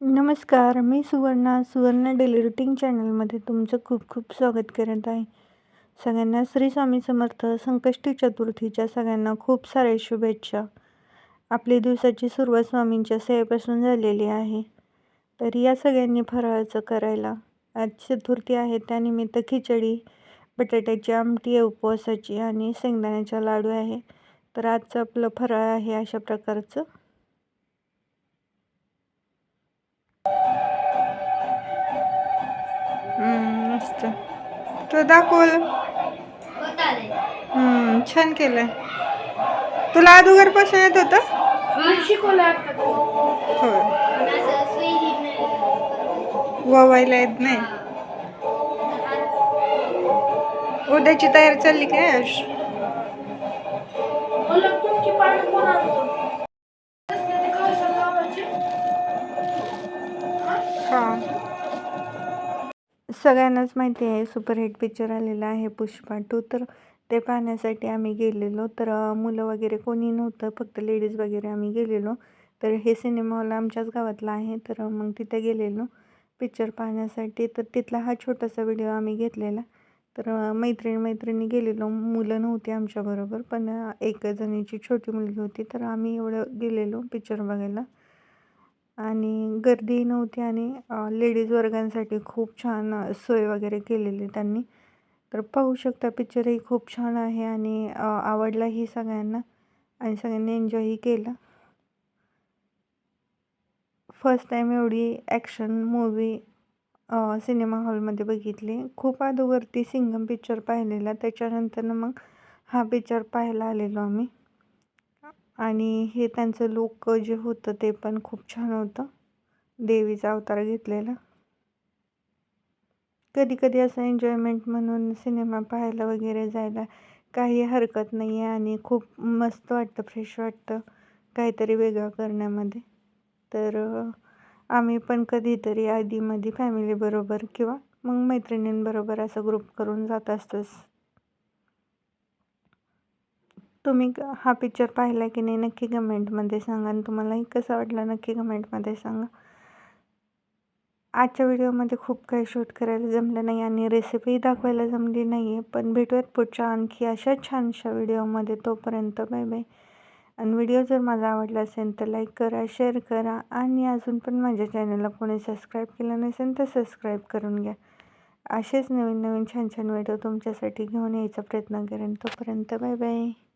नमस्कार मी सुवर्णा सुवर्ण डेली रुटीन चॅनलमध्ये तुमचं खूप खूप स्वागत करत आहे. सगळ्यांना श्री स्वामी समर्थ संकष्टी चतुर्थीच्या सगळ्यांना खूप साऱ्या शुभेच्छा. आपली दिवसाची सुरुवात स्वामींच्या सेवेपासून झालेली आहे. तर या सगळ्यांनी फराळाचं करायला. आज चतुर्थी आहे त्यानिमित्त खिचडी बटाट्याची आमटी आहे उपवासाची आणि शेंगदाण्याचा लाडू आहे. तर आजचं आपलं फराळ आहे अशा प्रकारचं. मस्त तो दाखवल. छान केलंय. तुला अदुगरपासून येत होतं. ववायला येत नाही. हा. उद्याची तयारी चालली काय सगळ्यांनाच माहिती आहे सुपरहिट पिक्चर आलेला आहे पुष्पा टू तर ते पाहण्यासाठी आम्ही गेलेलो. तर मुलं वगैरे कोणी नव्हतं फक्त लेडीज वगैरे आम्ही गेलेलो. तर हे सिनेमा हॉल आमच्याच गावातला आहे. तर मग तिथे गेलेलो पिक्चर पाहण्यासाठी. तर तिथला हा छोटासा व्हिडिओ आम्ही घेतलेला. तर मैत्रिणी मैत्रिणी गेलेलो. मुलं नव्हती आमच्याबरोबर पण एक जणीची छोटी मुलगी होती. तर आम्ही एवढं गेलेलो पिक्चर बघायला. आणि गर्दी नव्हती आणि लेडीज वर्गांसाठी खूप छान सोय वगैरे केलेली त्यांनी. तर पाहू शकता पिक्चरही खूप छान आहे आणि आवडलाही सगळ्यांना आणि सगळ्यांनी एन्जॉयही केलं. फर्स्ट टाईम एवढी ॲक्शन मूवी सिनेमा हॉलमध्ये बघितली. खूप अगोदरती सिंगम पिक्चर पाहिलेला. त्याच्यानंतर मग हा पिक्चर पाहायला आलेलो आम्ही. आणि हे त्यांचं लुक जे होतं ते पण खूप छान होतं. देवीचा अवतार घेतलेला. कधी कधी असं एन्जॉयमेंट म्हणून सिनेमा पाहायला वगैरे जायला काही हरकत नाही आहे आणि खूप मस्त वाटतं फ्रेश वाटतं काहीतरी वेगळं करण्यामध्ये. तर आम्ही पण कधीतरी आधीमध्ये फॅमिलीबरोबर किंवा मग मैत्रिणींबरोबर असं ग्रुप करून जात असतोच. तुम्ही हा पिक्चर पाहिला की नाही नक्की कमेंटमध्ये सांगा आणि तुम्हालाही कसा वाटला नक्की कमेंटमध्ये सांगा. आजच्या व्हिडिओमध्ये खूप काही शूट करायला जमलं नाही आणि रेसिपीही दाखवायला जमली नाही आहे पण भेटूयात पुढच्या आणखी अशा छानशा व्हिडिओमध्ये तोपर्यंत बाय बाय आणि व्हिडिओ जर माझा आवडला असेल तर लाईक करा शेअर करा आणि अजून पण माझ्या चॅनलला कोणी सबस्क्राईब केलं नसेल तर सबस्क्राईब करून घ्या. असेच नवीन नवीन छान छान व्हिडिओ तुमच्यासाठी घेऊन यायचा प्रयत्न करेन. तोपर्यंत बाय बाय